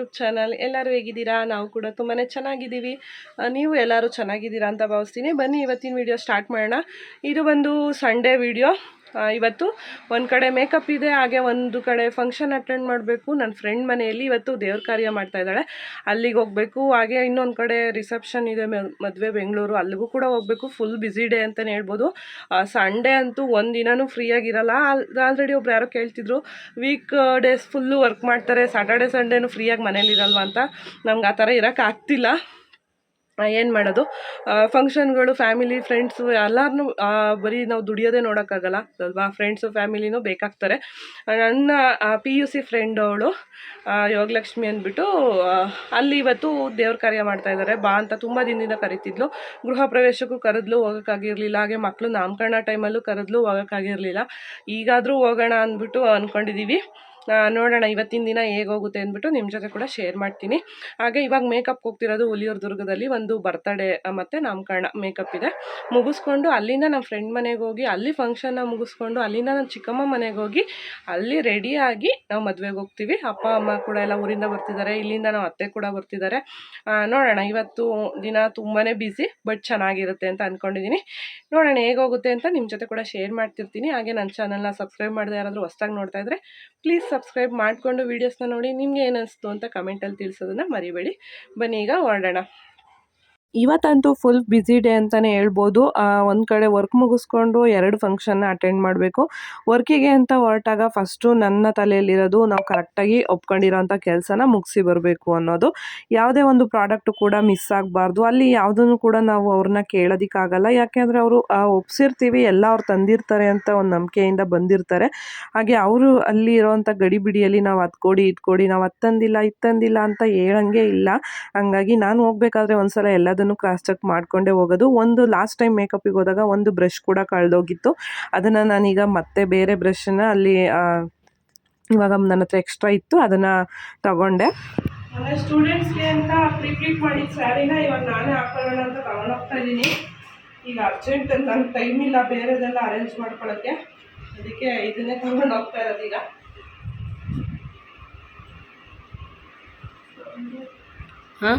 YouTube channel ಎಲ್ಲರೂ ಹೇಗಿದ್ದೀರಾ? ನಾವು ಕೂಡ ತುಂಬಾ ಚೆನ್ನಾಗಿದ್ದೀವಿ. ನೀವು ಎಲ್ಲರೂ ಚೆನ್ನಾಗಿದ್ದೀರಾ ಅಂತ ಭಾವಿಸ್ತೀನಿ. ಬನ್ನಿ, ಇವತ್ತಿನ ವಿಡಿಯೋ ಸ್ಟಾರ್ಟ್ ಮಾಡೋಣ. ಇದು ಒಂದು ಸಂಡೇ ವಿಡಿಯೋ ಇವತ್ತು ಒಂದು ಕಡೆ ಮೇಕಪ್ ಇದೆ, ಹಾಗೆ ಒಂದು ಕಡೆ ಫಂಕ್ಷನ್ ಅಟೆಂಡ್ ಮಾಡಬೇಕು. ನನ್ನ ಫ್ರೆಂಡ್ ಮನೆಯಲ್ಲಿ ಇವತ್ತು ದೇವ್ರ ಕಾರ್ಯ ಮಾಡ್ತಾ ಇದ್ದಾಳೆ. ಅಲ್ಲಿಗೆ ಹೋಗಬೇಕು, ಹಾಗೆ ಇನ್ನೊಂದು ಕಡೆ ರಿಸೆಪ್ಷನ್ ಇದೆ ಮದುವೆ ಬೆಂಗಳೂರು, ಅಲ್ಲಿಗೂ ಕೂಡ ಹೋಗಬೇಕು. ಫುಲ್ ಬ್ಯುಸಿ ಡೇ ಅಂತಲೇ ಹೇಳ್ಬೋದು. ಸಂಡೇ ಅಂತೂ ಒಂದು ದಿನವೂ ಫ್ರೀಯಾಗಿರಲ್ಲ ಆಲ್ರೆಡಿ ಒಬ್ರು ಯಾರೋ ಕೇಳ್ತಿದ್ರು ವೀಕ್ ಡೇಸ್ ಫುಲ್ಲು ವರ್ಕ್ ಮಾಡ್ತಾರೆ. ಸಾಟರ್ಡೆ ಸಂಡೇನು ಫ್ರೀಯಾಗಿ ಮನೇಲಿರಲ್ವ ಅಂತ. ನಮ್ಗೆ ಆ ಥರ ಇರೋಕ್ಕೆ ಆಗ್ತಿಲ್ಲ. ಏನು ಮಾಡೋದು? ಫಂಕ್ಷನ್ಗಳು ಫ್ಯಾಮಿಲಿ ಫ್ರೆಂಡ್ಸು ಎಲ್ಲರನ್ನೂ ಬರೀ ನಾವು ದುಡಿಯೋದೇ ನೋಡೋಕ್ಕಾಗಲ್ಲ, ಅಲ್ವಾ? ಫ್ರೆಂಡ್ಸು ಫ್ಯಾಮಿಲಿನೂ ಬೇಕಾಗ್ತಾರೆ. ನನ್ನ ಪಿ ಯು ಸಿ ಫ್ರೆಂಡ್ ಅವಳು ಯೋಗಲಕ್ಷ್ಮಿ ಅಂದ್ಬಿಟ್ಟು ಅಲ್ಲಿ ಇವತ್ತು ದೇವ್ರ ಕಾರ್ಯ ಮಾಡ್ತಾ ಇದ್ದಾರೆ ಬಾ ಅಂತ ತುಂಬ ದಿನದಿಂದ ಕರಿತಿದ್ಲು. ಗೃಹ ಪ್ರವೇಶಕ್ಕೂ ಕರೆದ್ಲು, ಹೋಗೋಕ್ಕಾಗಿರಲಿಲ್ಲ. ಹಾಗೆ ಮಕ್ಕಳು ನಾಮಕರಣ ಟೈಮಲ್ಲೂ ಕರೆದ್ಲು, ಹೋಗೋಕ್ಕಾಗಿರಲಿಲ್ಲ. ಈಗಾದರೂ ಹೋಗೋಣ ಅಂದ್ಬಿಟ್ಟು ಅಂದ್ಕೊಂಡಿದ್ದೀವಿ ನೋಡೋಣ, ಇವತ್ತಿನ ದಿನ ಹೇಗೆ ಹೋಗುತ್ತೆ ಅಂದ್ಬಿಟ್ಟು ನಿಮ್ಮ ಜೊತೆ ಕೂಡ ಶೇರ್ ಮಾಡ್ತೀನಿ. ಹಾಗೆ ಇವಾಗ ಮೇಕಪ್ ಹೋಗ್ತಿರೋದು ಹುಲಿಯೂರು ದುರ್ಗದಲ್ಲಿ ಒಂದು ಬರ್ತಡೇ ಮತ್ತು ನಾಮಕರಣ ಮೇಕಪ್ ಇದೆ. ಮುಗಿಸ್ಕೊಂಡು ಅಲ್ಲಿಂದ ನಮ್ಮ ಫ್ರೆಂಡ್ ಮನೆಗೆ ಹೋಗಿ, ಅಲ್ಲಿ ಫಂಕ್ಷನ್ನ ಮುಗಿಸ್ಕೊಂಡು ಅಲ್ಲಿಂದ ನಮ್ಮ ಚಿಕ್ಕಮ್ಮ ಮನೆಗೆ ಹೋಗಿ, ಅಲ್ಲಿ ರೆಡಿಯಾಗಿ ನಾವು ಮದುವೆಗೆ ಹೋಗ್ತೀವಿ. ಅಪ್ಪ, ಅಮ್ಮ ಕೂಡ ಎಲ್ಲ ಊರಿಂದ ಬರ್ತಿದ್ದಾರೆ, ಇಲ್ಲಿಂದ ನಾವು ಅತ್ತೆ ಕೂಡ ಬರ್ತಿದ್ದಾರೆ. ನೋಡೋಣ, ಇವತ್ತು ದಿನ ತುಂಬಾ ಬ್ಯುಸಿ ಬಟ್ ಚೆನ್ನಾಗಿರುತ್ತೆ ಅಂತ ಅಂದ್ಕೊಂಡಿದ್ದೀನಿ ನೋಡೋಣ ಹೇಗೋಗುತ್ತೆ ಅಂತ ನಿಮ್ಮ ಜೊತೆ ಕೂಡ ಶೇರ್ ಮಾಡ್ತಿರ್ತೀನಿ. ಹಾಗೆ ನನ್ನ ಚಾನಲ್ನ ಸಬ್ಸ್ಕ್ರೈಬ್ ಮಾಡಿದೆ ಯಾರಾದರೂ ಹೊಸ್ದಾಗಿ ನೋಡ್ತಾ ಇದ್ದರೆ ಪ್ಲೀಸ್ ಸಬ್ಸ್ಕ್ರೈಬ್ ಮಾಡಿಕೊಂಡು ವೀಡಿಯೋಸ್ನ ನೋಡಿ ನಿಮಗೆ ಏನಿಸ್ತು ಅಂತ ಕಮೆಂಟಲ್ಲಿ ತಿಳಿಸೋದನ್ನು ಮರಿಬೇಡಿ. ಬನ್ನಿ ಈಗ ಹೊರಡೋಣ ಇವತ್ತಂತೂ ಫುಲ್ ಬ್ಯುಸಿ ಡೇ ಅಂತಲೇ ಹೇಳ್ಬೋದು. ಒಂದು ಕಡೆ ವರ್ಕ್ ಮುಗಿಸ್ಕೊಂಡು ಎರಡು ಫಂಕ್ಷನ್ನ ಅಟೆಂಡ್ ಮಾಡಬೇಕು. ವರ್ಕಿಗೆ ಅಂತ ಹೊರಟಾಗ ಫಸ್ಟು ನನ್ನ ತಲೆಯಲ್ಲಿರೋದು ನಾವು ಕರೆಕ್ಟಾಗಿ ಒಪ್ಕೊಂಡಿರೋಂಥ ಕೆಲಸನ ಮುಗಿಸಿ ಬರಬೇಕು ಅನ್ನೋದು. ಯಾವುದೇ ಒಂದು ಪ್ರಾಡಕ್ಟು ಕೂಡ ಮಿಸ್ ಆಗಬಾರ್ದು. ಅಲ್ಲಿ ಯಾವುದನ್ನು ಕೂಡ ನಾವು ಅವ್ರನ್ನ ಕೇಳೋದಕ್ಕಾಗಲ್ಲ. ಯಾಕೆಂದರೆ ಅವರು ಒಪ್ಸಿರ್ತೀವಿ, ಎಲ್ಲ ಅವ್ರು ತಂದಿರ್ತಾರೆ ಅಂತ ಒಂದು ನಂಬಿಕೆಯಿಂದ ಬಂದಿರ್ತಾರೆ. ಹಾಗೆ ಅವರು ಅಲ್ಲಿ ಇರೋವಂಥ ಗಡಿಬಿಡಿಯಲ್ಲಿ ನಾವು ಅದು ಕೊಡಿ ನಾವು ಅದು ತಂದಿಲ್ಲ ಇದು ತಂದಿಲ್ಲ ಅಂತ ಹೇಳಂಗೆ ಇಲ್ಲ. ಹಂಗಾಗಿ ನಾನು ಹೋಗ್ಬೇಕಾದ್ರೆ ಒಂದ್ಸಲ ಎಲ್ಲದನ್ನು ಕ್ರಾಸ್ ಚೆಕ್ ಮಾಡ್ಕೊಂಡೇ ಹೋಗೋದು. ಒಂದು ಲಾಸ್ಟ್ ಟೈಮ್ ಮೇಕಪ್ಪಿಗೆ ಹೋದಾಗ ಒಂದು ಬ್ರಷ್ ಕೂಡ ಕಳೆದೋಗಿತ್ತು. ಅದನ್ನು ನಾನೀಗ ಮತ್ತೆ ಬೇರೆ ಬ್ರಷನ್ನ ಅಲ್ಲಿ ಇವಾಗ ನನ್ನ ಹತ್ರ ಎಕ್ಸ್ಟ್ರಾ ಇತ್ತು. ಅದನ್ನು ತಗೊಂಡೆ. ಅಂದರೆ ಸ್ಟೂಡೆಂಟ್ಸ್ಗೆ ಅಂತ ಪ್ರಿಪ್ಲೀಟ್ ಮಾಡಿದ ಸ್ಯಾರಿನ ಇವಾಗ ನಾನೇ ಹಾಕೊಳ್ಳೋಣ ಅಂತ ತಗೊಂಡೋಗ್ತಾ ಇದ್ದೀನಿ. ಈಗ ಅರ್ಜೆಂಟ್ ನಂಗೆ ಟೈಮ್ ಇಲ್ಲ ಬೇರೆದೆಲ್ಲ ಅರೇಂಜ್ ಮಾಡ್ಕೊಳ್ಳೋಕ್ಕೆ ಅದಕ್ಕೆ ಇದನ್ನೇ ತಗೊಂಡು ಹೋಗ್ತಾ ಇರೋದು ಈಗ. ಹಾಂ?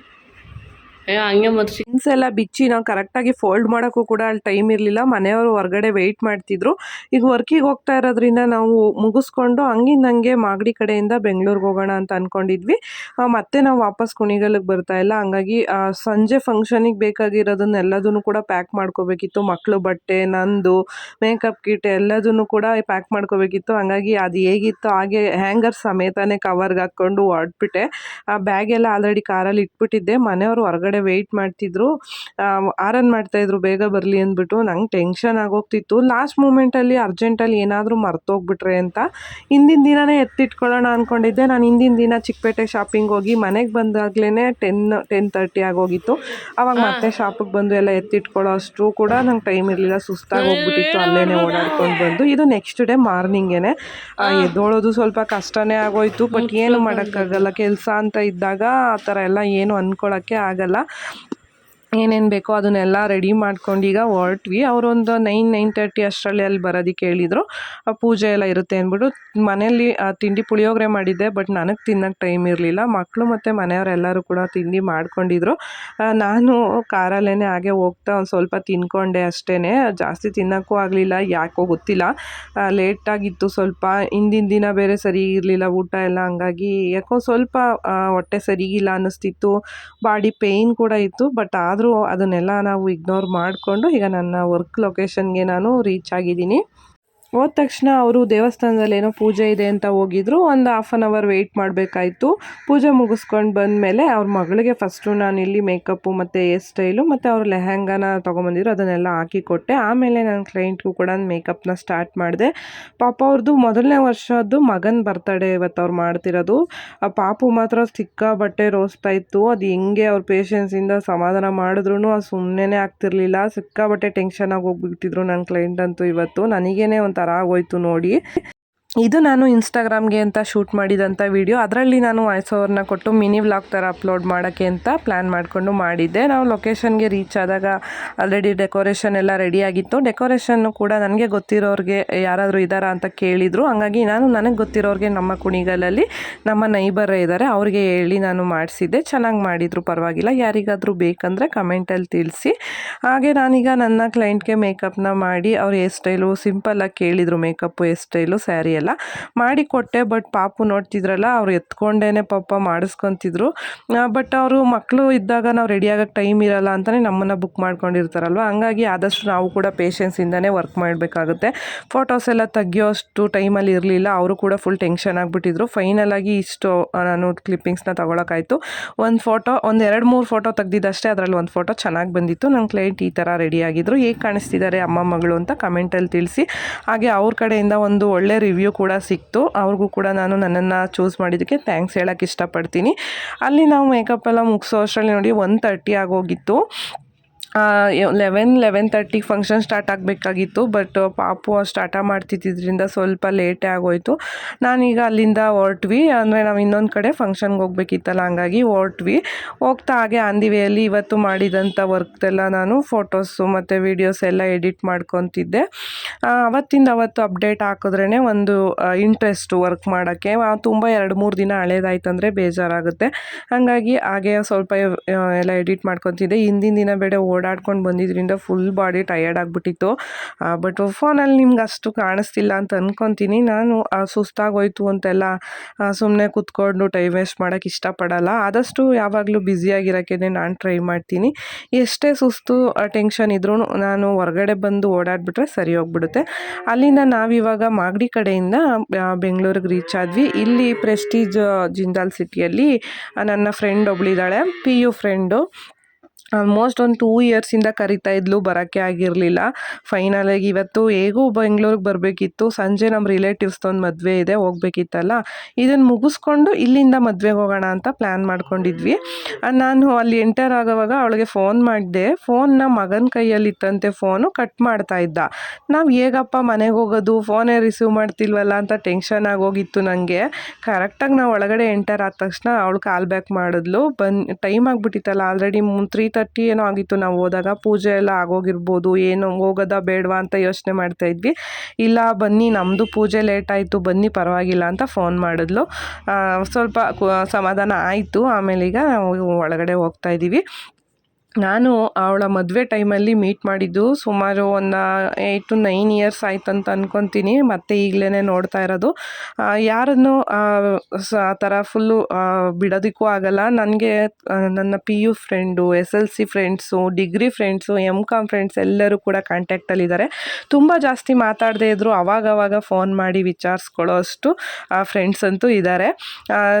ಹಂಗೆ ಮತ್ತು ಥಿಂಗ್ಸ್ ಎಲ್ಲ ಬಿಚ್ಚಿ ನಾವು ಕರೆಕ್ಟಾಗಿ ಫೋಲ್ಡ್ ಮಾಡೋಕ್ಕೂ ಕೂಡ ಅಲ್ಲಿ ಟೈಮ್ ಇರಲಿಲ್ಲ. ಮನೆಯವರು ಹೊರಗಡೆ ವೆಯ್ಟ್ ಮಾಡ್ತಿದ್ರು. ಈಗ ವರ್ಕಿಗೆ ಹೋಗ್ತಾ ಇರೋದ್ರಿಂದ ನಾವು ಮುಗಿಸ್ಕೊಂಡು ಹಂಗಿಂದ ಹಂಗೆ ಮಾಗಡಿ ಕಡೆಯಿಂದ ಬೆಂಗಳೂರಿಗೆ ಹೋಗೋಣ ಅಂತ ಅಂದ್ಕೊಂಡಿದ್ವಿ ಮತ್ತೆ ನಾವು ವಾಪಸ್ ಕುಣಿಗಲಿಗೆ ಬರ್ತಾ ಇಲ್ಲ. ಹಂಗಾಗಿ ಸಂಜೆ ಫಂಕ್ಷನಿಗೆ ಬೇಕಾಗಿರೋದನ್ನೆಲ್ಲದನ್ನು ಕೂಡ ಪ್ಯಾಕ್ ಮಾಡ್ಕೋಬೇಕಿತ್ತು. ಮಕ್ಕಳು ಬಟ್ಟೆ, ನಂದು ಮೇಕಪ್ ಕಿಟ್ ಎಲ್ಲದನ್ನು ಕೂಡ ಪ್ಯಾಕ್ ಮಾಡ್ಕೋಬೇಕಿತ್ತು. ಹಂಗಾಗಿ ಅದು ಹೇಗಿತ್ತು ಹಾಗೆ ಹ್ಯಾಂಗರ್ ಸಮೇತನೇ ಕವರ್ಗೆ ಹಾಕ್ಕೊಂಡು ಹೊರಟ್ಬಿಟ್ಟೆ. ಆ ಬ್ಯಾಗ್ ಎಲ್ಲ ಆಲ್ರೆಡಿ ಕಾರಲ್ಲಿ ಇಟ್ಬಿಟ್ಟಿದ್ದೆ. ಮನೆಯವರು ಹೊರಗಡೆ ವೆಯ್ಟ್ ಮಾಡ್ತಿದ್ರು. ಆರನ್ ಮಾಡ್ತಾಯಿದ್ರು ಬೇಗ ಬರಲಿ ಅಂದ್ಬಿಟ್ಟು. ನಂಗೆ ಟೆನ್ಷನ್ ಆಗೋಗ್ತಿತ್ತು. ಲಾಸ್ಟ್ ಮೂಮೆಂಟಲ್ಲಿ ಅರ್ಜೆಂಟಲ್ಲಿ ಏನಾದರೂ ಮರ್ತೋಗ್ಬಿಟ್ರೆ ಅಂತ ಹಿಂದಿನ ದಿನನೇ ಎತ್ತಿಟ್ಕೊಳ್ಳೋಣ ಅಂದ್ಕೊಂಡಿದ್ದೆ ನಾನು ಹಿಂದಿನ ದಿನ ಚಿಕ್ಕಪೇಟೆ ಶಾಪಿಂಗ್ ಹೋಗಿ ಮನೆಗೆ ಬಂದಾಗಲೇ ಟೆನ್ ಟೆನ್ ತರ್ಟಿ ಆಗೋಗಿತ್ತು. ಅವಾಗ ಮತ್ತೆ ಶಾಪಿಗೆ ಬಂದು ಎಲ್ಲ ಎತ್ತಿಟ್ಕೊಳ್ಳೋ ಅಷ್ಟು ಕೂಡ ನಂಗೆ ಟೈಮ್ ಇರಲಿಲ್ಲ. ಸುಸ್ತಾಗಿ ಹೋಗ್ಬಿಟ್ಟಿತ್ತು ಅಲ್ಲೇ ಓಡಾಡ್ಕೊಂಡು ಬಂದು. ಇದು ನೆಕ್ಸ್ಟ್ ಡೇ ಮಾರ್ನಿಂಗೇನೆ. ಎದ್ದೋಳೋದು ಸ್ವಲ್ಪ ಕಷ್ಟನೇ ಆಗೋಯ್ತು. ಬಟ್ ಏನು ಮಾಡೋಕ್ಕಾಗಲ್ಲ. ಕೆಲಸ ಅಂತ ಇದ್ದಾಗ ಆ ಥರ ಎಲ್ಲ ಏನು ಅಂದ್ಕೊಳ್ಳೋಕ್ಕೆ ಆಗಲ್ಲ. 嗯。ಏನೇನು ಬೇಕೋ ಅದನ್ನೆಲ್ಲ ರೆಡಿ ಮಾಡ್ಕೊಂಡು ಈಗ ಹೊರಟ್ವಿ. ಅವರೊಂದು ನೈನ್ ನೈನ್ ತರ್ಟಿ ಅಷ್ಟರಲ್ಲಿ ಅಲ್ಲಿ ಬರೋದಕ್ಕೆ ಹೇಳಿದರು. ಆ ಪೂಜೆ ಎಲ್ಲ ಇರುತ್ತೆ ಅಂದ್ಬಿಟ್ಟು ಮನೆಯಲ್ಲಿ, ಆ ತಿಂಡಿ ಪುಳಿಯೋಗರೆ ಮಾಡಿದ್ದೆ ಬಟ್ ನನಗೆ ತಿನ್ನೋಕ್ಕೆ ಟೈಮ್ ಇರಲಿಲ್ಲ. ಮಕ್ಕಳು ಮತ್ತು ಮನೆಯವರೆಲ್ಲರೂ ಕೂಡ ತಿಂಡಿ ಮಾಡ್ಕೊಂಡಿದ್ರು. ನಾನು ಕಾರಲ್ಲೇ ಹಾಗೆ ಹೋಗ್ತಾ ಒಂದು ಸ್ವಲ್ಪ ತಿನ್ಕೊಂಡೆ ಅಷ್ಟೇ ಜಾಸ್ತಿ ತಿನ್ನೋಕ್ಕೂ ಆಗಲಿಲ್ಲ, ಯಾಕೋ ಗೊತ್ತಿಲ್ಲ. ಲೇಟಾಗಿತ್ತು ಸ್ವಲ್ಪ. ಹಿಂದಿನ ದಿನ ಬೇರೆ ಸರಿ ಇರಲಿಲ್ಲ, ಊಟ ಎಲ್ಲ ಹಂಗಾಗಿ ಯಾಕೋ ಸ್ವಲ್ಪ ಹೊಟ್ಟೆ ಸರಿಗಿಲ್ಲ ಅನ್ನಿಸ್ತಿತ್ತು. ಬಾಡಿ ಪೇಯ್ನ್ ಕೂಡ ಇತ್ತು ಬಟ್ ಆದರೂ ಅದನ್ನೆಲ್ಲ ನಾವು ಇಗ್ನೋರ್ ಮಾಡಿಕೊಂಡು ಈಗ ನನ್ನ ವರ್ಕ್ ಲೊಕೇಶನ್ಗೆ ನಾನು ರೀಚ್ ಆಗಿದ್ದೀನಿ. ಹೋದ ತಕ್ಷಣ ಅವರು ದೇವಸ್ಥಾನದಲ್ಲಿ ಏನೋ ಪೂಜೆ ಇದೆ ಅಂತ ಹೋಗಿದ್ರು. ಒಂದು ಹಾಫ್ ಆನ್ ಅವರ್ ವೆಯ್ಟ್ ಮಾಡಬೇಕಾಯ್ತು. ಪೂಜೆ ಮುಗಿಸ್ಕೊಂಡು ಬಂದಮೇಲೆ ಅವ್ರ ಮಗಳಿಗೆ ಫಸ್ಟು ನಾನು ಇಲ್ಲಿ ಮೇಕಪ್ಪು ಮತ್ತು ಹೇರ್ ಸ್ಟೈಲು ಮತ್ತು ಅವ್ರ ಲೆಹಂಗಾನ ತೊಗೊಂಬಂದಿದ್ರು. ಅದನ್ನೆಲ್ಲ ಹಾಕಿ ಕೊಟ್ಟೆ. ಆಮೇಲೆ ನನ್ನ ಕ್ಲೈಂಟ್ಗೂ ಕೂಡ ಮೇಕಪ್ನ ಸ್ಟಾರ್ಟ್ ಮಾಡಿದೆ. ಪಾಪ ಅವ್ರದ್ದು ಮೊದಲನೇ ವರ್ಷದ್ದು ಮಗನ ಬರ್ತಡೇ ಇವತ್ತು ಅವ್ರು ಮಾಡ್ತಿರೋದು. ಆ ಪಾಪು ಮಾತ್ರ ಸಿಕ್ಕ ಬಟ್ಟೆ ರೋಸ್ತಾ ಇತ್ತು. ಅದು ಹೆಂಗೆ ಅವ್ರ ಪೇಷನ್ಸಿಂದ ಸಮಾಧಾನ ಮಾಡಿದ್ರು ಅದು ಸುಮ್ಮನೆ ಆಗ್ತಿರ್ಲಿಲ್ಲ. ಸಿಕ್ಕಾಬಟ್ಟೆ ಟೆನ್ಷನ್ ಆಗಿ ಹೋಗ್ಬಿಟ್ಟಿದ್ರು ನನ್ನ ಕ್ಲೈಂಟ್ ಅಂತೂ ಇವತ್ತು. ನನಗೇನೆ ಒಂಥರ ಆಗೋಯ್ತು ನೋಡಿ. ಇದು ನಾನು ಇನ್ಸ್ಟಾಗ್ರಾಮ್ಗೆ ಅಂತ ಶೂಟ್ ಮಾಡಿದಂಥ ವಿಡಿಯೋ ಅದರಲ್ಲಿ ನಾನು ವಾಯ್ಸ್ ಓವರ್ನ ಕೊಟ್ಟು ಮಿನಿ ವ್ಲಾಗ್ ಥರ ಅಪ್ಲೋಡ್ ಮಾಡೋಕ್ಕೆ ಅಂತ ಪ್ಲ್ಯಾನ್ ಮಾಡಿಕೊಂಡು ಮಾಡಿದ್ದೆ. ನಾವು ಲೊಕೇಶನ್ಗೆ ರೀಚ್ ಆದಾಗ ಆಲ್ರೆಡಿ ಡೆಕೋರೇಷನ್ ಎಲ್ಲ ರೆಡಿಯಾಗಿತ್ತು ಡೆಕೋರೇಷನ್ನು ಕೂಡ ನನಗೆ ಗೊತ್ತಿರೋರಿಗೆ ಯಾರಾದರೂ ಇದ್ದಾರಾ ಅಂತ ಕೇಳಿದರು. ಹಾಗಾಗಿ ನಾನು ನನಗೆ ಗೊತ್ತಿರೋರಿಗೆ ನಮ್ಮ ಕುಣಿಗಲಲ್ಲಿ ನಮ್ಮ ನೈಬರೇ ಇದ್ದಾರೆ ಅವ್ರಿಗೆ ಹೇಳಿ ನಾನು ಮಾಡಿಸಿದ್ದೆ. ಚೆನ್ನಾಗಿ ಮಾಡಿದರು, ಪರವಾಗಿಲ್ಲ. ಯಾರಿಗಾದರೂ ಬೇಕಂದರೆ ಕಮೆಂಟಲ್ಲಿ ತಿಳಿಸಿ. ಹಾಗೆ ನಾನೀಗ ನನ್ನ ಕ್ಲೈಂಟ್ಗೆ ಮೇಕಪ್ನ ಮಾಡಿ ಅವ್ರ ಹೇರ್ ಸ್ಟೈಲು ಸಿಂಪಲ್ಲಾಗಿ ಕೇಳಿದರು. ಮೇಕಪ್ಪು ಹೇರ್ ಸ್ಟೈಲು ಸ್ಯಾರಿ ಮಾಡಿ ಕೊಟ್ಟೆ ಬಟ್ ಪಾಪು ನೋಡ್ತಿದ್ರಲ್ಲ, ಅವ್ರು ಎತ್ಕೊಂಡೇ ಪಾಪ ಮಾಡಿಸ್ಕೊತಿದ್ರು. ಬಟ್ ಅವರು ಮಕ್ಕಳು ಇದ್ದಾಗ ನಾವು ರೆಡಿ ಆಗೋಕ್ಕೆ ಟೈಮ್ ಇರಲ್ಲ ಅಂತಲೇ ನಮ್ಮನ್ನು ಬುಕ್ ಮಾಡ್ಕೊಂಡಿರ್ತಾರಲ್ವ? ಹಂಗಾಗಿ ಆದಷ್ಟು ನಾವು ಕೂಡ ಪೇಷನ್ಸಿಂದನೇ ವರ್ಕ್ ಮಾಡಬೇಕಾಗುತ್ತೆ. ಫೋಟೋಸ್ ಎಲ್ಲ ತೆಗಿಯೋಷ್ಟು ಟೈಮಲ್ಲಿ ಇರಲಿಲ್ಲ, ಅವರು ಕೂಡ ಫುಲ್ ಟೆನ್ಷನ್ ಆಗಿಬಿಟ್ಟಿದ್ರು. ಫೈನಲ್ ಆಗಿ ಇಷ್ಟು ನಾನು ಕ್ಲಿಪ್ಪಿಂಗ್ಸ್ನ ತೊಗೊಳಕ್ಕಾಯ್ತು. ಒಂದು ಫೋಟೋ ಒಂದು ಎರಡು ಮೂರು ಫೋಟೋ ತೆಗ್ದಿದ್ದಷ್ಟೇ, ಅದರಲ್ಲಿ ಒಂದು ಫೋಟೋ ಚೆನ್ನಾಗಿ ಬಂದಿತ್ತು. ನನ್ನ ಕ್ಲೈಂಟ್ ಈ ಥರ ರೆಡಿ ಆಗಿದ್ರು. ಹೇಗೆ ಕಾಣಿಸ್ತಿದ್ದಾರೆ ಅಮ್ಮ ಮಗಳು ಅಂತ ಕಮೆಂಟಲ್ಲಿ ತಿಳಿಸಿ. ಹಾಗೆ ಅವ್ರ ಕಡೆಯಿಂದ ಒಂದು ಒಳ್ಳೆ ರಿವ್ಯೂ ಕೂಡ ಸಿಕ್ತು. ಅವ್ರಿಗೂ ಕೂಡ ನಾನು ನನ್ನನ್ನು ಚೂಸ್ ಮಾಡಿದ್ದಕ್ಕೆ ಥ್ಯಾಂಕ್ಸ್ ಹೇಳೋಕ್ಕೆ ಇಷ್ಟಪಡ್ತೀನಿ. ಅಲ್ಲಿ ನಾವು ಮೇಕಪ್ ಎಲ್ಲ ಮುಗಿಸೋ ಅಷ್ಟರಲ್ಲಿ ನೋಡಿ ಒನ್ ತರ್ಟಿ ಆಗೋಗಿತ್ತು. ಲೆವೆನ್ ಲೆವೆನ್ ತರ್ಟಿಗೆ ಫಂಕ್ಷನ್ ಸ್ಟಾರ್ಟ್ ಆಗಬೇಕಾಗಿತ್ತು ಬಟ್ ಪಾಪು ಸ್ಟಾರ್ಟ ಮಾಡ್ತಿದ್ದಿದ್ರಿಂದ ಸ್ವಲ್ಪ ಲೇಟೇ ಆಗೋಯ್ತು. ನಾನೀಗ ಅಲ್ಲಿಂದ ಹೊರಟ್ವಿ, ಅಂದರೆ ನಾವು ಇನ್ನೊಂದು ಕಡೆ ಫಂಕ್ಷನ್ಗೆ ಹೋಗ್ಬೇಕಿತ್ತಲ್ಲ, ಹಂಗಾಗಿ ಹೊರಟ್ವಿ. ಹೋಗ್ತಾ ಹಾಗೆ ಆನ್ ದಿ ವೇಯಲ್ಲಿ ಇವತ್ತು ಮಾಡಿದಂಥ ವರ್ಕ್ದೆಲ್ಲ ನಾನು ಫೋಟೋಸು ಮತ್ತು ವೀಡಿಯೋಸ್ ಎಲ್ಲ ಎಡಿಟ್ ಮಾಡ್ಕೊತಿದ್ದೆ. ಅವತ್ತಿಂದ ಅವತ್ತು ಅಪ್ಡೇಟ್ ಹಾಕಿದ್ರೇ ಒಂದು ಇಂಟ್ರೆಸ್ಟು ವರ್ಕ್ ಮಾಡೋಕ್ಕೆ ತುಂಬ ಎರಡು, ಮೂರು ದಿನ ಹಳೇದಾಯ್ತಂದರೆ ಬೇಜಾರಾಗುತ್ತೆ. ಹಾಗಾಗಿ ಹಾಗೆ ಸ್ವಲ್ಪ ಎಲ್ಲ ಎಡಿಟ್ ಮಾಡ್ಕೊತಿದ್ದೆ. ಹಿಂದಿನ ದಿನ ಬೇಡ ಓಡಾಡ್ಕೊಂಡು ಬಂದಿದ್ದರಿಂದ ಫುಲ್ ಬಾಡಿ ಟಯರ್ಡ್ ಆಗಿಬಿಟ್ಟಿತ್ತು. ಬಟ್ ಫೋನಲ್ಲಿ ನಿಮ್ಗೆ ಅಷ್ಟು ಕಾಣಿಸ್ತಿಲ್ಲ ಅಂತ ಅಂದ್ಕೊತೀನಿ ನಾನು ಸುಸ್ತಾಗೋಯ್ತು ಅಂತೆಲ್ಲ ಸುಮ್ಮನೆ ಕೂತ್ಕೊಂಡು ಟೈಮ್ ವೇಸ್ಟ್ ಮಾಡೋಕ್ಕೆ ಇಷ್ಟಪಡಲ್ಲ. ಆದಷ್ಟು ಯಾವಾಗಲೂ ಬ್ಯುಸಿಯಾಗಿರೋಕ್ಕೆ ನಾನು ಟ್ರೈ ಮಾಡ್ತೀನಿ. ಎಷ್ಟೇ ಸುಸ್ತು ಟೆನ್ಷನ್ ಇದ್ರೂ ನಾನು ಹೊರಗಡೆ ಬಂದು ಓಡಾಡಿಬಿಟ್ರೆ ಸರಿ ಹೋಗ್ಬಿಡುತ್ತೆ. ಅಲ್ಲಿಂದ ನಾವಿವಾಗ ಮಾಗಡಿ ಕಡೆಯಿಂದ ಬೆಂಗಳೂರಿಗೆ ರೀಚ್ ಆದ್ವಿ. ಇಲ್ಲಿ ಪ್ರೆಸ್ಟೀಜ್ ಜಿಂದಾಲ್ ಸಿಟಿಯಲ್ಲಿ ನನ್ನ ಫ್ರೆಂಡ್ ಒಬ್ಳಿದ್ದಾಳೆ ಪಿ ಯು ಫ್ರೆಂಡು ಆಲ್ಮೋಸ್ಟ್ ಒಂದು ಟೂ ಇಯರ್ಸಿಂದ ಕರಿತಾ ಇದ್ಲು, ಬರೋಕ್ಕೆ ಆಗಿರಲಿಲ್ಲ. ಫೈನಲಾಗಿ ಇವತ್ತು ಹೇಗೂ ಬೆಂಗಳೂರಿಗೆ ಬರಬೇಕಿತ್ತು. ಸಂಜೆ ನಮ್ಮ ರಿಲೇಟಿವ್ಸ್ದೊಂದು ಮದುವೆ ಇದೆ, ಹೋಗ್ಬೇಕಿತ್ತಲ್ಲ. ಇದನ್ನು ಮುಗಿಸ್ಕೊಂಡು ಇಲ್ಲಿಂದ ಮದುವೆಗೆ ಹೋಗೋಣ ಅಂತ ಪ್ಲ್ಯಾನ್ ಮಾಡ್ಕೊಂಡಿದ್ವಿ. ನಾನು ಅಲ್ಲಿ ಎಂಟರ್ ಆಗೋವಾಗ ಅವಳಿಗೆ ಫೋನ್ ಮಾಡಿದೆ. ಫೋನ್ನ ಮಗನ ಕೈಯಲ್ಲಿತ್ತಂತೆ ಫೋನು ಕಟ್ ಮಾಡ್ತಾ ಇದ್ದ. ನಾವು ಹೇಗಪ್ಪ ಮನೆಗೆ ಹೋಗೋದು? ಫೋನೇ ರಿಸೀವ್ ಮಾಡ್ತಿಲ್ವಲ್ಲ ಅಂತ ಟೆನ್ಷನ್ ಆಗೋಗಿತ್ತು ನನಗೆ ಕರೆಕ್ಟಾಗಿ ನಾವು ಒಳಗಡೆ ಎಂಟರ್ ಆದ ತಕ್ಷಣ ಅವಳು ಕಾಲ್ ಬ್ಯಾಕ್ ಮಾಡಿದ್ಲು. ಬನ್ ಟೈಮ್ ಆಗಿಬಿಟ್ಟಿತ್ತಲ್ಲ ಆಲ್ರೆಡಿ ತ್ರೀ ತರ್ಟಿ ಏನೋ ಆಗಿತ್ತು. ನಾವು ಹೋದಾಗ ಪೂಜೆ ಎಲ್ಲ ಆಗೋಗಿರ್ಬೋದು, ಏನು ಹೋಗೋದಾ ಬೇಡವಾ ಅಂತ ಯೋಚನೆ ಮಾಡ್ತಾ ಇದ್ವಿ. ಇಲ್ಲ, ಬನ್ನಿ ನಮ್ಮದು ಪೂಜೆ ಲೇಟ್ ಆಯಿತು, ಬನ್ನಿ, ಪರವಾಗಿಲ್ಲ ಅಂತ ಫೋನ್ ಮಾಡಿದ್ಲು. ಸ್ವಲ್ಪ ಸಮಾಧಾನ ಆಯಿತು. ಆಮೇಲೆ ಈಗ ನಾವು ಒಳಗಡೆ ಹೋಗ್ತಾ ಇದ್ದೀವಿ. ನಾನು ಅವಳ ಮದುವೆ ಟೈಮಲ್ಲಿ ಮೀಟ್ ಮಾಡಿದ್ದು ಸುಮಾರು ಒಂದು ಏಯ್ಟ್ ಟು ನೈನ್ ಇಯರ್ಸ್ ಆಯ್ತು ಅಂತ ಅಂದ್ಕೊತೀನಿ ಮತ್ತೆ ಈಗಲೇ ನೋಡ್ತಾ ಇರೋದು. ಯಾರನ್ನು ಸ ಆ ಥರ ಫುಲ್ಲು ಬಿಡೋದಕ್ಕೂ ಆಗಲ್ಲ. ನನಗೆ ನನ್ನ P U friend S L C friends degree friends M Com friends ಎಲ್ಲರೂ ಕೂಡ ಕಾಂಟ್ಯಾಕ್ಟಲ್ಲಿದ್ದಾರೆ ತುಂಬ ಜಾಸ್ತಿ ಮಾತಾಡದೇ ಇದ್ದರು ಅವಾಗವಾಗ ಫೋನ್ ಮಾಡಿ ವಿಚಾರಿಸ್ಕೊಳ್ಳೋ ಅಷ್ಟು ಫ್ರೆಂಡ್ಸ್ ಅಂತೂ ಇದ್ದಾರೆ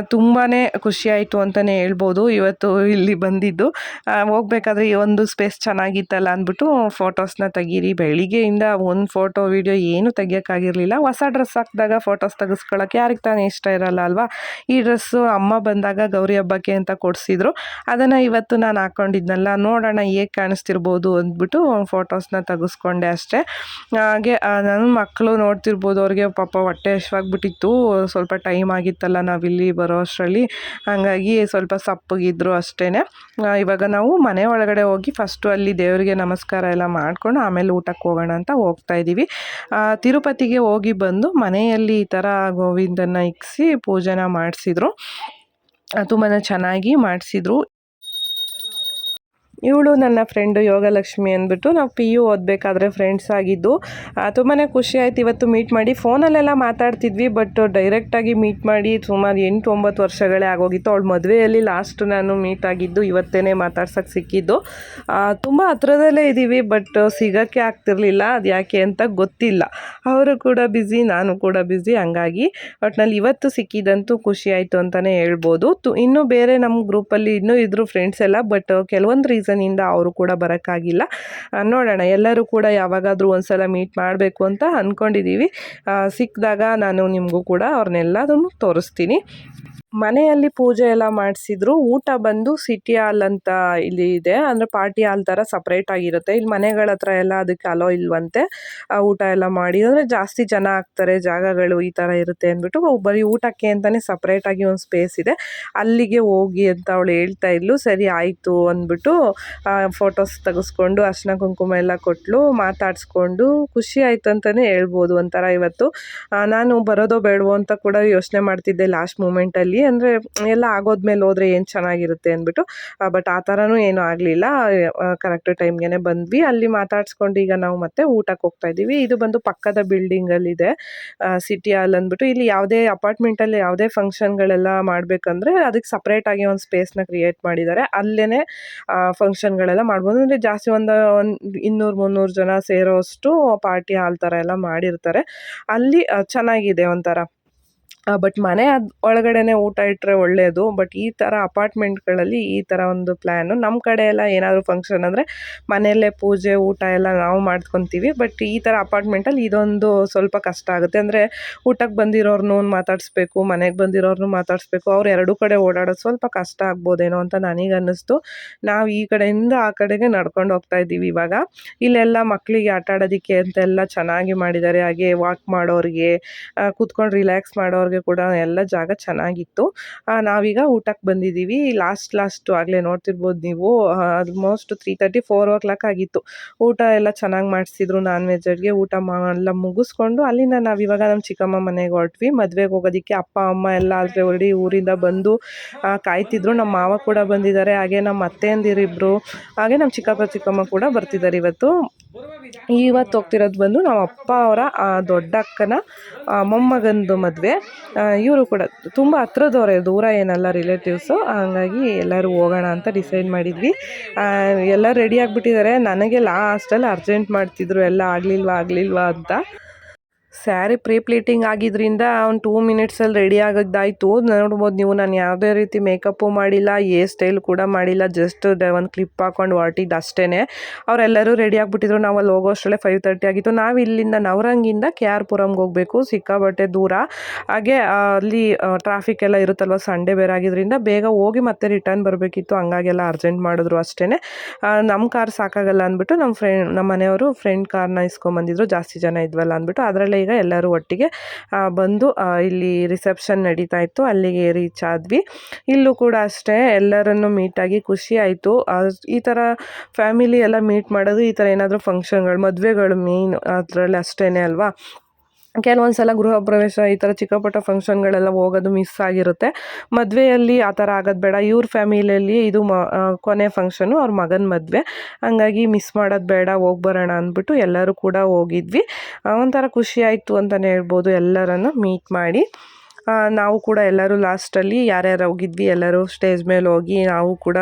ತುಂಬಾ ಖುಷಿಯಾಯಿತು ಅಂತಲೇ ಹೇಳ್ಬೋದು ಇವತ್ತು ಇಲ್ಲಿ ಬಂದಿದ್ದು. ಆ, ಹೋಗ್ಬೇಕಾದ್ರೆ ಈ ಒಂದು ಸ್ಪೇಸ್ ಚೆನ್ನಾಗಿತ್ತಲ್ಲ ಅಂದ್ಬಿಟ್ಟು ಫೋಟೋಸ್ನ ತೆಗೀರಿ. ಬೆಳಿಗ್ಗೆಯಿಂದ ಒಂದು ಫೋಟೋ ವೀಡಿಯೋ ಏನು ತೆಗಿಯೋಕ್ಕಾಗಿರಲಿಲ್ಲ. ಹೊಸ ಡ್ರೆಸ್ ಹಾಕಿದಾಗ ಫೋಟೋಸ್ ತೆಗೆಸ್ಕೊಳ್ಳೋಕೆ ಯಾರಿಗೆ ತಾನೇ ಇಷ್ಟ ಇರಲ್ಲ ಅಲ್ವಾ? ಈ ಡ್ರೆಸ್ಸು ಅಮ್ಮ ಬಂದಾಗ ಗೌರಿ ಹಬ್ಬಕ್ಕೆ ಅಂತ ಕೊಡಿಸಿದ್ರು. ಅದನ್ನು ಇವತ್ತು ನಾನು ಹಾಕ್ಕೊಂಡಿದ್ನಲ್ಲ ನೋಡೋಣ ಹೇಗೆ ಕಾಣಿಸ್ತಿರ್ಬೋದು ಅಂದ್ಬಿಟ್ಟು ಫೋಟೋಸ್ನ ತೆಗೆಸ್ಕೊಂಡೆ ಅಷ್ಟೇ. ಹಾಗೆ ನಾನು ಮಕ್ಕಳು ನೋಡ್ತಿರ್ಬೋದು, ಅವ್ರಿಗೆ ಪಾಪ ಹೊಟ್ಟೆ ಹಶ್ವಾಗ್ಬಿಟ್ಟಿತ್ತು ಸ್ವಲ್ಪ ಟೈಮ್ ಆಗಿತ್ತಲ್ಲ ನಾವಿಲ್ಲಿ ಬರೋ ಅಷ್ಟರಲ್ಲಿ. ಹಾಗಾಗಿ ಸ್ವಲ್ಪ ಸಪ್ಪಗಿದ್ರು ಅಷ್ಟೇ ಇವಾಗ ನಾವು ಮನೆ ಒಳಗಡೆ ಹೋಗಿ ಫಸ್ಟು ಅಲ್ಲಿ ದೇವರಿಗೆ ನಮಸ್ಕಾರ ಎಲ್ಲ ಮಾಡಿಕೊಂಡು ಆಮೇಲೆ ಊಟಕ್ಕೆ ಹೋಗೋಣ ಅಂತ ಹೋಗ್ತಾ ಇದ್ದೀವಿ. ತಿರುಪತಿಗೆ ಹೋಗಿ ಬಂದು ಮನೆಯಲ್ಲಿ ಈ ಥರ ಗೋವಿಂದನ ಇಕ್ಕಿಸಿ ಪೂಜೆನ ಮಾಡಿಸಿದ್ರು. ತುಂಬಾ ಚೆನ್ನಾಗಿ ಮಾಡಿಸಿದ್ರು. ಇವಳು ನನ್ನ ಫ್ರೆಂಡು ಯೋಗಲಕ್ಷ್ಮಿ ಅಂದ್ಬಿಟ್ಟು ನಾವು ಪಿ ಯು ಓದಬೇಕಾದ್ರೆ ಫ್ರೆಂಡ್ಸ್ ಆಗಿದ್ದು ತುಂಬಾ ಖುಷಿ ಆಯ್ತು. ಇವತ್ತು ಮೀಟ್ ಮಾಡಿ ಫೋನಲ್ಲೆಲ್ಲ ಮಾತಾಡ್ತಿದ್ವಿ ಬಟ್ ಡೈರೆಕ್ಟಾಗಿ ಮೀಟ್ ಮಾಡಿ ಸುಮಾರು ಎಂಟು ಒಂಬತ್ತು ವರ್ಷಗಳೇ ಆಗೋಗಿತ್ತು. ಅವಳು ಮದುವೆಯಲ್ಲಿ ಲಾಸ್ಟ್ ನಾನು ಮೀಟ್ ಆಗಿದ್ದು ಇವತ್ತೇ ಮಾತಾಡ್ಸೋಕ್ಕೆ ಸಿಕ್ಕಿದ್ದು. ತುಂಬ ಹತ್ರದಲ್ಲೇ ಇದ್ದೀವಿ ಬಟ್ ಸಿಗೋಕ್ಕೆ ಆಗ್ತಿರ್ಲಿಲ್ಲ. ಅದು ಯಾಕೆ ಅಂತ ಗೊತ್ತಿಲ್ಲ. ಅವರು ಕೂಡ ಬ್ಯುಸಿ ನಾನು ಕೂಡ ಬ್ಯುಸಿ ಹಂಗಾಗಿ ಒಟ್ನಲ್ಲಿ ಇವತ್ತು ಸಿಕ್ಕಿದಂತೂ ಖುಷಿ ಆಯಿತು ಅಂತಲೇ ಹೇಳ್ಬೋದು. ತು, ಇನ್ನೂ ಬೇರೆ ನಮ್ಮ ಗ್ರೂಪಲ್ಲಿ ಇನ್ನೂ ಇದ್ದರು ಫ್ರೆಂಡ್ಸ್ ಎಲ್ಲ ಬಟ್ ಕೆಲವೊಂದು ರೀಸನಿಂದ ಅವರು ಕೂಡ ಬರೋಕ್ಕಾಗಿಲ್ಲ. ನೋಡೋಣ, ಎಲ್ಲರೂ ಕೂಡ ಯಾವಾಗಾದರೂ ಒಂದ್ಸಲ ಮೀಟ್ ಮಾಡಬೇಕು ಅಂತ ಅಂದ್ಕೊಂಡಿದ್ದೀವಿ ಸಿಕ್ಕಿದಾಗ ನಾನು ನಿಮಗೂ ಕೂಡ ಅವ್ರನ್ನೆಲ್ಲದನ್ನು ತೋರಿಸ್ತೀನಿ. ಮನೆಯಲ್ಲಿ ಪೂಜೆ ಎಲ್ಲ ಮಾಡಿಸಿದ್ರು, ಊಟ ಬಂದು ಸಿಟಿ ಹಾಲ್ ಅಂತ ಇಲ್ಲಿ ಇದೆ. ಅಂದರೆ ಪಾರ್ಟಿ ಹಾಲ್ ಥರ ಸಪ್ರೇಟ್ ಆಗಿರುತ್ತೆ. ಇಲ್ಲಿ ಮನೆಗಳ ಹತ್ರ ಎಲ್ಲ ಅದಕ್ಕೆ ಅಲೋ ಇಲ್ವಂತೆ. ಊಟ ಎಲ್ಲ ಮಾಡಿ. ಅಂದರೆ ಜಾಸ್ತಿ ಜನ ಆಗ್ತಾರೆ, ಜಾಗಗಳು ಈ ಥರ ಇರುತ್ತೆ ಅಂದ್ಬಿಟ್ಟು ಬರೀ ಊಟಕ್ಕೆ ಅಂತಲೇ ಸಪ್ರೇಟಾಗಿ ಒಂದು ಸ್ಪೇಸ್ ಇದೆ. ಅಲ್ಲಿಗೆ ಹೋಗಿ ಅಂತ ಅವಳು ಹೇಳ್ತಾ ಇದ್ಲು, ಸರಿ ಆಯಿತು ಅಂದ್ಬಿಟ್ಟು ಫೋಟೋಸ್ ತೆಗೆಸ್ಕೊಂಡು, ಅರ್ಶಿನ ಕುಂಕುಮ ಎಲ್ಲ ಕೊಟ್ಲು, ಮಾತಾಡಿಸ್ಕೊಂಡು, ಖುಷಿ ಆಯ್ತು ಅಂತಲೇ ಹೇಳ್ಬೋದು ಒಂಥರ ಇವತ್ತು. ನಾನು ಬರೋದೋ ಬೇಡವೋ ಅಂತ ಕೂಡ ಯೋಚನೆ ಮಾಡ್ತಿದ್ದೆ ಲಾಸ್ಟ್ ಮೂಮೆಂಟಲ್ಲಿ ಅಂದರೆ ಎಲ್ಲ ಆಗೋದ್ಮೇಲೆ ಹೋದ್ರೆ ಏನು ಚೆನ್ನಾಗಿರುತ್ತೆ ಅಂದ್ಬಿಟ್ಟು ಬಟ್ ಆ ಥರನೂ ಏನೂ ಆಗಲಿಲ್ಲ. ಕರೆಕ್ಟ್ ಟೈಮ್ಗೆ ಬಂದ್ವಿ. ಅಲ್ಲಿ ಮಾತಾಡ್ಸ್ಕೊಂಡು ಈಗ ನಾವು ಮತ್ತೆ ಊಟಕ್ಕೆ ಹೋಗ್ತಾ ಇದ್ದೀವಿ. ಇದು ಬಂದು ಪಕ್ಕದ ಬಿಲ್ಡಿಂಗಲ್ಲಿದೆ ಸಿಟಿ ಹಾಲ್ ಅಂದ್ಬಿಟ್ಟು. ಇಲ್ಲಿ ಯಾವುದೇ ಅಪಾರ್ಟ್ಮೆಂಟಲ್ಲಿ ಯಾವುದೇ ಫಂಕ್ಷನ್ಗಳೆಲ್ಲ ಮಾಡಬೇಕಂದ್ರೆ ಅದಕ್ಕೆ ಸಪ್ರೇಟಾಗಿ ಒಂದು ಸ್ಪೇಸ್ನ ಕ್ರಿಯೇಟ್ ಮಾಡಿದ್ದಾರೆ. ಅಲ್ಲೇ ಫಂಕ್ಷನ್ಗಳೆಲ್ಲ ಮಾಡ್ಬೋದು. ಅಂದರೆ ಜಾಸ್ತಿ ಒಂದು ಒಂದು ಇನ್ನೂರು ಮುನ್ನೂರು ಜನ ಸೇರೋಷ್ಟು ಪಾರ್ಟಿ ಹಾಲ್ ಥರ ಎಲ್ಲ ಮಾಡಿರ್ತಾರೆ. ಅಲ್ಲಿ ಚೆನ್ನಾಗಿದೆ ಒಂಥರ. ಬಟ್ ಮನೆ ಅದು ಒಳಗಡೆನೆ ಊಟ ಇಟ್ಟರೆ ಒಳ್ಳೆಯದು ಬಟ್ ಈ ಥರ ಅಪಾರ್ಟ್ಮೆಂಟ್ಗಳಲ್ಲಿ ಈ ಥರ ಒಂದು ಪ್ಲ್ಯಾನು ನಮ್ಮ ಕಡೆ ಎಲ್ಲ ಏನಾದರೂ ಫಂಕ್ಷನ್ ಅಂದರೆ ಮನೆಯಲ್ಲೇ ಪೂಜೆ, ಊಟ ಎಲ್ಲ ನಾವು ಮಾಡ್ಕೊತೀವಿ ಬಟ್ ಈ ಥರ ಅಪಾರ್ಟ್ಮೆಂಟಲ್ಲಿ ಇದೊಂದು ಸ್ವಲ್ಪ ಕಷ್ಟ ಆಗುತ್ತೆ. ಅಂದರೆ ಊಟಕ್ಕೆ ಬಂದಿರೋರ್ನು ಮಾತಾಡಿಸ್ಬೇಕು, ಮನೆಗೆ ಬಂದಿರೋರ್ನು ಮಾತಾಡಿಸ್ಬೇಕು, ಅವ್ರು ಎರಡೂ ಕಡೆ ಓಡಾಡೋದು ಸ್ವಲ್ಪ ಕಷ್ಟ ಆಗ್ಬೋದೇನೋ ಅಂತ ನನಗೆ ಅನ್ನಿಸ್ತು. ನಾವು ಈ ಕಡೆಯಿಂದ ಆ ಕಡೆಗೆ ನಡ್ಕೊಂಡು ಹೋಗ್ತಾ ಇದ್ದೀವಿ ಇವಾಗ. ಇಲ್ಲೆಲ್ಲ ಮಕ್ಕಳಿಗೆ ಆಟ ಆಡೋದಕ್ಕೆ ಅಂತೆಲ್ಲ ಚೆನ್ನಾಗಿ ಮಾಡಿದ್ದಾರೆ, ಹಾಗೆ ವಾಕ್ ಮಾಡೋರಿಗೆ ಕೂತ್ಕೊಂಡು ರಿಲ್ಯಾಕ್ಸ್ ಮಾಡೋರಿಗೆ. ಕೂಡ ಎಲ್ಲ ಜಾಗ ಚೆನ್ನಾಗಿತ್ತು. ನಾವೀಗ ಊಟಕ್ಕೆ ಬಂದಿದ್ದೀವಿ. ಲಾಸ್ಟ್ ಲಾಸ್ಟ್ ಆಗಲೇ ನೋಡ್ತಿರ್ಬೋದು ನೀವು. Almost three thirty four o'clock ಆಗಿತ್ತು. ಊಟ ಎಲ್ಲ ಚೆನ್ನಾಗಿ ಮಾಡಿಸಿದ್ರು ನಾನ್ ವೆಜ್ ಅಡುಗೆ ಊಟ ಎಲ್ಲ ಮುಗಿಸ್ಕೊಂಡು ಅಲ್ಲಿಂದ ನಾವು ಇವಾಗ ನಮ್ಮ ಚಿಕ್ಕಮ್ಮ ಮನೆಗೆ ಹೊರಟ್ವಿ. ಮದುವೆಗೆ ಹೋಗೋದಕ್ಕೆ ಅಪ್ಪ, ಅಮ್ಮ ಎಲ್ಲ ಆದರೆ ಹೊರಡಿ ಊರಿಂದ ಬಂದು ಕಾಯ್ತಿದ್ರು. ನಮ್ಮ ಮಾವ ಕೂಡ ಬಂದಿದ್ದಾರೆ. ಹಾಗೆ ನಮ್ಮ ಅತ್ತೆಯಂದಿರಿಬ್ಬರು ಹಾಗೆ ನಮ್ಮ ಚಿಕ್ಕಪ್ಪ, ಚಿಕ್ಕಮ್ಮ ಕೂಡ ಬರ್ತಿದ್ದಾರೆ ಇವತ್ತು. ಇವತ್ತು ಹೋಗ್ತಿರೋದು ಬಂದು ನಮ್ಮ ಅಪ್ಪ ಅವರ ದೊಡ್ಡ ಅಕ್ಕನ ಮೊಮ್ಮಗಂದು ಮದುವೆ. ಇವರು ಕೂಡ ತುಂಬ ಹತ್ರದವರೇ, ದೂರ ಏನಲ್ಲ ರಿಲೇಟಿವ್ಸು ಹಂಗಾಗಿ ಎಲ್ಲರೂ ಹೋಗೋಣ ಅಂತ ಡಿಸೈಡ್ ಮಾಡಿದ್ವಿ. ಎಲ್ಲ ರೆಡಿ ಆಗಿಬಿಟ್ಟಿದ್ದಾರೆ. ನನಗೆ ಲಾಸ್ಟಲ್ಲಿ ಅರ್ಜೆಂಟ್ ಮಾಡ್ತಿದ್ರು, ಎಲ್ಲ ಆಗಲಿಲ್ವಾ ಆಗಲಿಲ್ವಾ ಅಂತ. ಸ್ಯಾರಿ ಪ್ರೀ ಪ್ಲೀಟಿಂಗ್ ಆಗಿದ್ದರಿಂದ ಒಂದು ಟೂ ಮಿನಿಟ್ಸಲ್ಲಿ ರೆಡಿ ಆಗೋದಾಯಿತು ನೋಡ್ಬೋದು ನೀವು, ನಾನು ಯಾವುದೇ ರೀತಿ ಮೇಕಪ್ಪು ಮಾಡಿಲ್ಲ ಏರ್ ಸ್ಟೈಲ್ ಕೂಡ ಮಾಡಿಲ್ಲ ಜಸ್ಟ್ ಒಂದು ಕ್ಲಿಪ್ ಹಾಕೊಂಡು ಹೊರಟಿದ್ದು ಅಷ್ಟೇ ಅವರೆಲ್ಲರೂ ರೆಡಿ ಆಗಿಬಿಟ್ಟಿದ್ರು ನಾವು ಅಲ್ಲಿ ಹೋಗೋ ಅಷ್ಟರಲ್ಲೇ ಫೈವ್ ತರ್ಟಿ ಆಗಿತ್ತು. ನಾವು ಇಲ್ಲಿಂದ ನವರಂಗಿಂದ ಕೆ ಆರ್ ಪುರಂಗೆ ಹೋಗಬೇಕು ಸಿಕ್ಕಾಬಟ್ಟೆ ದೂರ. ಹಾಗೆ ಅಲ್ಲಿ ಟ್ರಾಫಿಕ್ ಎಲ್ಲ ಇರುತ್ತಲ್ವ ಸಂಡೇ ಬೇರೆ ಆಗಿದ್ದರಿಂದ ಬೇಗ ಹೋಗಿ ಮತ್ತೆ ರಿಟರ್ನ್ ಬರಬೇಕಿತ್ತು. ಹಂಗಾಗೆಲ್ಲ ಅರ್ಜೆಂಟ್ ಮಾಡಿದ್ರು ಅಷ್ಟೇ ನಮ್ಮ ಕಾರ್ ಸಾಕಾಗಲ್ಲ ಅಂದ್ಬಿಟ್ಟು ನಮ್ಮ ಫ್ರೆಂಡ್ ನಮ್ಮ ಮನೆಯವರು ಫ್ರೆಂಡ್ ಕಾರ್ನ ಇಸ್ಕೊಂಬಂದಿದ್ರು. ಜಾಸ್ತಿ ಜನ ಇದ್ವಲ್ಲ ಅಂದ್ಬಿಟ್ಟು, ಅದರಲ್ಲೇ ಈಗ ಎಲ್ಲರೂ ಒಟ್ಟಿಗೆ ಬಂದು ಇಲ್ಲಿ ರಿಸೆಪ್ಷನ್ ನಡೀತಾ ಇತ್ತು, ಅಲ್ಲಿಗೆ ರೀಚ್ ಆದ್ವಿ. ಇಲ್ಲೂ ಕೂಡ ಅಷ್ಟೇ, ಎಲ್ಲರನ್ನು ಮೀಟಾಗಿ ಖುಷಿ ಆಯಿತು. ಈ ಥರ ಫ್ಯಾಮಿಲಿ ಎಲ್ಲ ಮೀಟ್ ಮಾಡೋದು ಈ ಥರ ಏನಾದರೂ ಫಂಕ್ಷನ್ಗಳು ಮದುವೆಗಳು ಮೇಯ್ನ್ ಅದರಲ್ಲಿ ಅಷ್ಟೇ ಅಲ್ವಾ? ಕೆಲವೊಂದು ಸಲ ಗೃಹ ಪ್ರವೇಶ, ಈ ಥರ ಚಿಕ್ಕ ಪುಟ್ಟ ಫಂಕ್ಷನ್ಗಳೆಲ್ಲ ಹೋಗೋದು ಮಿಸ್ ಆಗಿರುತ್ತೆ. ಮದುವೆಯಲ್ಲಿ ಆ ಥರ ಆಗೋದು ಬೇಡ. ಇವ್ರ ಫ್ಯಾಮಿಲಿಯಲ್ಲಿ ಇದು ಮ ಕೊನೆ ಫಂಕ್ಷನು ಅವ್ರ ಮಗನ ಮದುವೆ. ಹಂಗಾಗಿ ಮಿಸ್ ಮಾಡೋದು ಬೇಡ, ಹೋಗಿ ಬರೋಣ ಅಂದ್ಬಿಟ್ಟು ಎಲ್ಲರೂ ಕೂಡ ಹೋಗಿದ್ವಿ. ಒಂಥರ ಖುಷಿ ಆಯಿತು ಅಂತಲೇ ಹೇಳ್ಬೋದು ಎಲ್ಲರನ್ನು ಮೀಟ್ ಮಾಡಿ. ನಾವು ಕೂಡ ಎಲ್ಲರೂ ಲಾಸ್ಟಲ್ಲಿ ಯಾರ್ಯಾರು ಹೋಗಿದ್ವಿ, ಎಲ್ಲರೂ ಸ್ಟೇಜ್ ಮೇಲೆ ಹೋಗಿ ನಾವು ಕೂಡ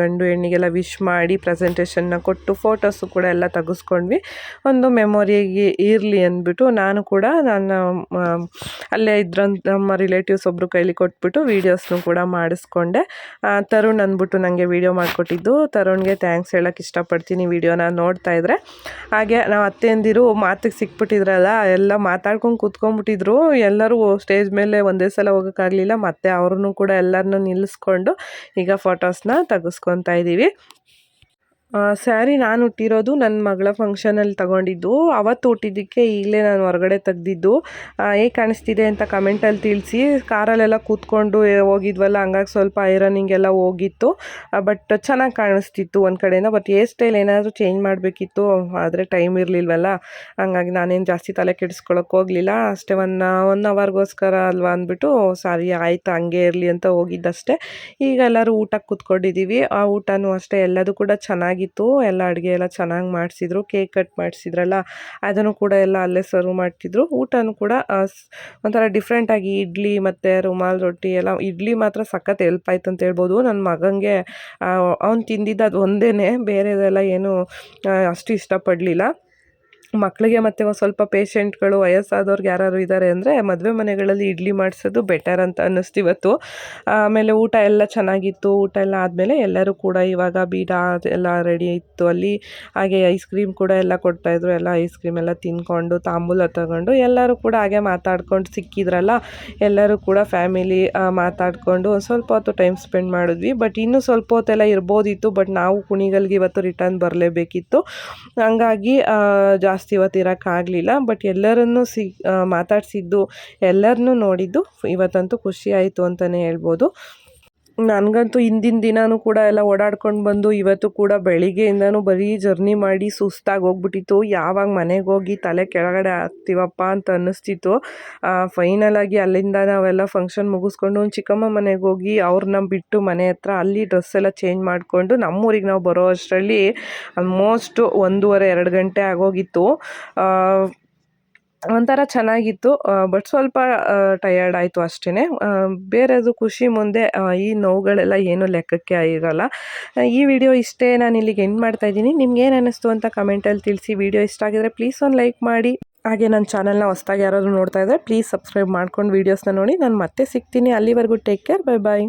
ಗಂಡು ಹೆಣ್ಣಿಗೆಲ್ಲ ವಿಶ್ ಮಾಡಿ ಪ್ರೆಸೆಂಟೇಷನ್ನ ಕೊಟ್ಟು ಫೋಟೋಸು ಕೂಡ ಎಲ್ಲ ತೆಗೆಸ್ಕೊಂಡ್ವಿ. ಒಂದು ಮೆಮೊರಿಗೆ ಇರಲಿ ಅಂದ್ಬಿಟ್ಟು ನಾನು ಕೂಡ ನನ್ನ ಅಲ್ಲೇ ಇದ್ರಂತ ನಮ್ಮ ರಿಲೇಟಿವ್ಸ್ ಒಬ್ಬರು ಕೈಲಿ ಕೊಟ್ಬಿಟ್ಟು ವೀಡಿಯೋಸ್ನು ಕೂಡ ಮಾಡಿಸ್ಕೊಂಡೆ. ತರುಣ್ ಅಂದ್ಬಿಟ್ಟು ನನಗೆ ವೀಡಿಯೋ ಮಾಡಿಕೊಟ್ಟಿದ್ದು. ತರುಣ್ಗೆ ಥ್ಯಾಂಕ್ಸ್ ಹೇಳೋಕ್ಕೆ ಇಷ್ಟಪಡ್ತೀನಿ ವೀಡಿಯೋನ ನೋಡ್ತಾ ಇದ್ರೆ. ಹಾಗೆ ನಾವು ಅತ್ತೆಯಂದಿರು ಮಾತಿಗೆ ಸಿಕ್ಬಿಟ್ಟಿದ್ರಲ್ಲ, ಎಲ್ಲ ಮಾತಾಡ್ಕೊಂಡು ಕೂತ್ಕೊಂಡ್ಬಿಟ್ಟಿದ್ರು. ಎಲ್ಲರೂ ಸ್ಟೇಜ್ ಮೇಲೆ ಒಂದೇ ಸಲ ಹೋಗೋಕ್ಕಾಗಲಿಲ್ಲ ಮತ್ತೆ ಅವ್ರನ್ನೂ ಕೂಡ ಎಲ್ಲರನ್ನೂ ನಿಲ್ಲಿಸ್ಕೊಂಡು ಈಗ ಫೋಟೋಸ್ನ ತೆಗೆಸ್ಕೊತಾ ಇದ್ದೀವಿ ಸ್ಯಾರಿ ನಾನು ಹುಟ್ಟಿರೋದು ನನ್ನ ಮಗಳ ಫಂಕ್ಷನಲ್ಲಿ ತಗೊಂಡಿದ್ದು. ಅವತ್ತು ಹುಟ್ಟಿದ್ದಕ್ಕೆ ಈಗಲೇ ನಾನು ಹೊರಗಡೆ ತೆಗೆದಿದ್ದು. ಹೇಗೆ ಕಾಣಿಸ್ತಿದೆ ಅಂತ ಕಮೆಂಟಲ್ಲಿ ತಿಳಿಸಿ. ಕಾರಲ್ಲೆಲ್ಲ ಕೂತ್ಕೊಂಡು ಹೋಗಿದ್ವಲ್ಲ, ಹಂಗಾಗಿ ಸ್ವಲ್ಪ ಐರನಿಂಗ್ ಎಲ್ಲ ಹೋಗಿತ್ತು. ಬಟ್ ಚೆನ್ನಾಗಿ ಕಾಣಿಸ್ತಿತ್ತು ಒಂದು ಕಡೆಯಿಂದ. ಬಟ್ ಹೇರ್ ಸ್ಟೈಲ್ ಏನಾದರೂ ಚೇಂಜ್ ಮಾಡಬೇಕಿತ್ತು, ಆದರೆ ಟೈಮ್ ಇರಲಿಲ್ವಲ್ಲ. ಹಂಗಾಗಿ ನಾನೇನು ಜಾಸ್ತಿ ತಲೆ ಕೆಡಿಸ್ಕೊಳಕ್ಕೆ ಹೋಗಲಿಲ್ಲ. ಅಷ್ಟೇ ಒನ್ ಒನ್ ಅವರ್ಗೋಸ್ಕರ ಅಲ್ವಾ ಅಂದ್ಬಿಟ್ಟು ಸಾರಿ ಆಯ್ತು, ಹಂಗೆ ಇರಲಿ ಅಂತ ಹೋಗಿದ್ದಷ್ಟೇ. ಈಗ ಎಲ್ಲರೂ ಊಟಕ್ಕೆ ಕೂತ್ಕೊಂಡಿದ್ದೀವಿ. ಆ ಊಟನೂ ಅಷ್ಟೇ, ಎಲ್ಲದೂ ಕೂಡ ಚೆನ್ನಾಗಿತ್ತು ಎಲ್ಲ ಅಡುಗೆ ಎಲ್ಲ ಚೆನ್ನಾಗಿ ಮಾಡಿಸಿದ್ರು, ಕೇಕ್ ಕಟ್ ಮಾಡಿಸಿದ್ರಲ್ಲ, ಅದನ್ನು ಕೂಡ ಎಲ್ಲ ಅಲ್ಲೇ ಸರ್ವ್ ಮಾಡ್ತಿದ್ರು. ಊಟನೂ ಕೂಡ ಒಂಥರ ಡಿಫ್ರೆಂಟಾಗಿ ಇಡ್ಲಿ ಮತ್ತು ರುಮಾಲ್ ರೊಟ್ಟಿ ಎಲ್ಲ, ಇಡ್ಲಿ ಮಾತ್ರ ಸಖತ್ ಹೆಲ್ಪ್ ಆಯ್ತು ಅಂತ ಹೇಳ್ಬೋದು. ನನ್ನ ಮಗನಿಗೆ ಅವ್ನು ತಿಂದಿದ್ದು ಅದು ಒಂದೇ ಬೇರೆದೆಲ್ಲ ಏನು ಅಷ್ಟು ಇಷ್ಟಪಡಲಿಲ್ಲ. ಮಕ್ಕಳಿಗೆ ಮತ್ತೆ ಒಂದು ಸ್ವಲ್ಪ ಪೇಷೆಂಟ್ಗಳು ವಯಸ್ಸಾದವ್ರಿಗೆ ಯಾರಾದ್ರು ಇದ್ದಾರೆ ಅಂದರೆ ಮದುವೆ ಮನೆಗಳಲ್ಲಿ ಇಡ್ಲಿ ಮಾಡಿಸೋದು ಬೆಟರ್ ಅಂತ ಅನ್ನಿಸ್ತು ಇವತ್ತು. ಆಮೇಲೆ ಊಟ ಎಲ್ಲ ಚೆನ್ನಾಗಿತ್ತು ಊಟ ಎಲ್ಲ ಆದಮೇಲೆ ಎಲ್ಲರೂ ಕೂಡ ಇವಾಗ ಬೀಡ ಎಲ್ಲ ರೆಡಿ ಇತ್ತು. ಅಲ್ಲಿ ಹಾಗೆ ಐಸ್ ಕ್ರೀಮ್ ಕೂಡ ಎಲ್ಲ ಕೊಡ್ತಾಯಿದ್ರು ಎಲ್ಲ ಐಸ್ ಕ್ರೀಮ್ ಎಲ್ಲ ತಿಂದ್ಕೊಂಡು ತಾಂಬೂಲ ತಗೊಂಡು ಎಲ್ಲರೂ ಕೂಡ ಹಾಗೆ ಮಾತಾಡ್ಕೊಂಡು ಸಿಕ್ಕಿದ್ರಲ್ಲ ಎಲ್ಲರೂ ಕೂಡ ಫ್ಯಾಮಿಲಿ ಮಾತಾಡಿಕೊಂಡು ಒಂದು ಸ್ವಲ್ಪ ಹೊತ್ತು ಟೈಮ್ ಸ್ಪೆಂಡ್ ಮಾಡಿದ್ವಿ. ಬಟ್ ಇನ್ನೂ ಸ್ವಲ್ಪ ಹೊತ್ತೆಲ್ಲ ಇರ್ಬೋದಿತ್ತು ಬಟ್ ನಾವು ಕುಣಿಗಲ್ಗೆ ಇವತ್ತು ರಿಟರ್ನ್ ಬರಲೇಬೇಕಿತ್ತು. ಹಂಗಾಗಿ ಆ, ಜಾಸ್ತಿ ಇವತ್ತು ಇರೋಕ್ಕಾಗಲಿಲ್ಲ ಬಟ್ ಎಲ್ಲರನ್ನೂ ಸಿ ಮಾತಾಡಿಸಿದ್ದು ಎಲ್ಲರನ್ನೂ ನೋಡಿದ್ದು ಇವತ್ತಂತೂ ಖುಷಿ ಆಯಿತು ಅಂತಲೇ ಹೇಳ್ಬೋದು. ನನಗಂತೂ ಹಿಂದಿನ ದಿನಾನೂ ಕೂಡ ಎಲ್ಲ ಓಡಾಡ್ಕೊಂಡು ಬಂದು ಇವತ್ತು ಕೂಡ ಬೆಳಿಗ್ಗೆಯಿಂದನೂ ಬರೀ ಜರ್ನಿ ಮಾಡಿ ಸುಸ್ತಾಗಿ ಹೋಗ್ಬಿಟ್ಟಿತ್ತು ಯಾವಾಗ ಮನೆಗೆ ಹೋಗಿ ತಲೆ ಕೆಳಗಡೆ ಹಾಕ್ತೀವಪ್ಪ ಅಂತ ಅನ್ನಿಸ್ತಿತ್ತು. ಫೈನಲ್ ಆಗಿ ಅಲ್ಲಿಂದ ನಾವೆಲ್ಲ ಫಂಕ್ಷನ್ ಮುಗಿಸ್ಕೊಂಡು ಒಂದು ಚಿಕ್ಕಮ್ಮ ಮನೆಗೆ ಹೋಗಿ ಅವ್ರನ್ನ ಬಿಟ್ಟು ಮನೆ ಹತ್ರ ಅಲ್ಲಿ ಡ್ರೆಸ್ ಎಲ್ಲ ಚೇಂಜ್ ಮಾಡಿಕೊಂಡು ನಮ್ಮೂರಿಗೆ ನಾವು ಬರೋ ಅಷ್ಟರಲ್ಲಿ ಆಲ್ಮೋಸ್ಟ್ ಒಂದೂವರೆ, ಎರಡು ಗಂಟೆ ಆಗೋಗಿತ್ತು. ಒಂಥರ ಚೆನ್ನಾಗಿತ್ತು. ಬಟ್ ಸ್ವಲ್ಪ ಟಯರ್ಡ್ ಆಯಿತು ಅಷ್ಟೇ ಬೇರೆದು ಖುಷಿ ಮುಂದೆ ಈ ನೋವುಗಳೆಲ್ಲ ಏನು ಲೆಕ್ಕಕ್ಕೆ ಇರೋಲ್ಲ ಈ ವಿಡಿಯೋ ಇಷ್ಟೇ ನಾನು ಇಲ್ಲಿಗೆ ಎಂಡ್ ಮಾಡ್ತಾ ಇದ್ದೀನಿ. ನಿಮ್ಗೆ ಏನು ಅನ್ನಿಸ್ತು ಅಂತ ಕಮೆಂಟಲ್ಲಿ ತಿಳಿಸಿ. ವಿಡಿಯೋ ಇಷ್ಟ ಆಗಿದ್ರೆ ಪ್ಲೀಸ್ ಒಂದು ಲೈಕ್ ಮಾಡಿ. ಹಾಗೆ ನನ್ನ ಚಾನಲ್ನ ಹೊಸ್ದಾಗಿ ಯಾರಾದರೂ ನೋಡ್ತಾ ಇದ್ದರೆ ಪ್ಲೀಸ್ ಸಬ್ಸ್ಕ್ರೈಬ್ ಮಾಡ್ಕೊಂಡು ವೀಡಿಯೋಸ್ನ ನೋಡಿ. ನಾನು ಮತ್ತೆ ಸಿಗ್ತೀನಿ. ಅಲ್ಲಿವರೆಗೂ ಟೇಕ್ ಕೇರ್ ಬೈ ಬಾಯ್